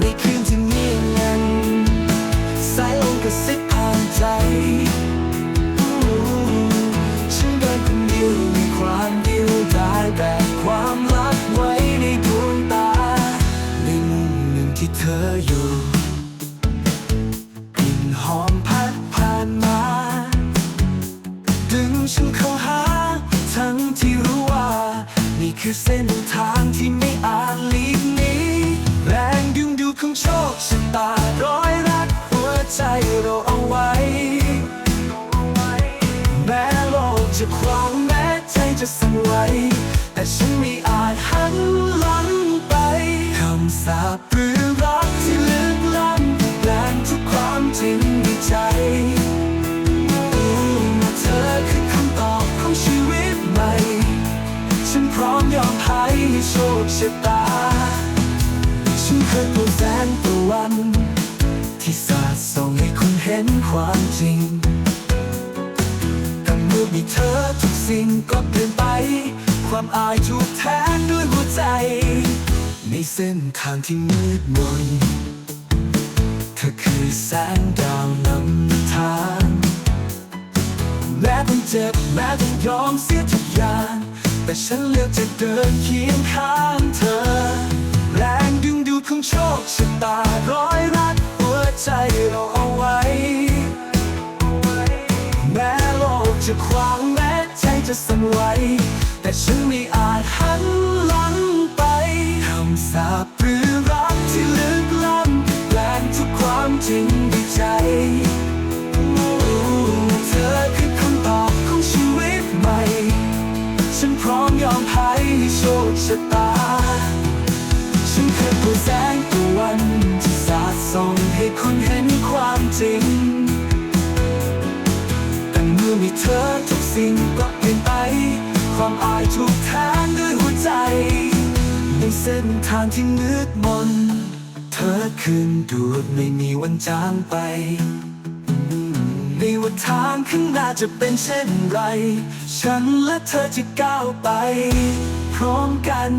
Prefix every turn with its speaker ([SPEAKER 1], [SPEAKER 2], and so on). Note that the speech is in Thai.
[SPEAKER 1] ในคืนที่มีเงินสายลมกระซิบผ่านใจ ฉันเดินคนเดียวมีความเดียวดายแต่ความรักไว้ในดวงตา ในมุมหนึ่งที่เธออยู่กลิ่นหอมพัดผ่านมา ดึงฉันเข้าหา ทั้งที่รู้ว่า นี่คือเส้นทางที่ไม่ ใจเราเอาไว้ แม้โลกจะขวางแม้ใจจะสั่นไหวแต่ฉันไม่อาจหันหลังไปคำสาปหรือรักที่ลึกล้ำแปลงทุกความจริงในใจเธอคือคำตอบของชีวิตใหม่ ฉันพร้อมยอมให้โชคชะตา ฉันเคยปลูกแสงตะวัน ความจริงแต่เมื่อมีเธอทุกสิ่งก็เปลี่ยนไป ความอายถูกแทนด้วยหัวใจ ในเส้นทางที่มืดมนเธอคือแสงดาวนำทางแม้ต้องเจ็บแม้ต้องยอมเสียทุกอย่างแต่ฉันเลือกจะเดินเคียงข้างเธอ แรงดึงดูดของโชคชะตาร้อยรัดหัวใจเราเอาไว้ จะขวางแม้ใจจะสั่นไหวแต่ฉันไม่อาจหันหลังไปคำสาปหรือรักที่ลึกล้ำแปลงทุกความจริงด้วยใจเธอคือคำตอบของชีวิตใหม่ ฉันพร้อมยอมให้โชคชะตา ฉันเคยเป็นแสงตะวันที่สาดส่องให้คนเห็นความจริง มีเธอทุกสิ่งก็เปลี่ยนไป ความอายถูกแทนด้วยหัวใจ ในเส้นทางที่มืดมน เธอคืนดูดไม่มีวันจางไปไม่ว่าทางข้างหน้าจะเป็นเช่นไร ฉันและเธอจะก้าวไป พร้อมกัน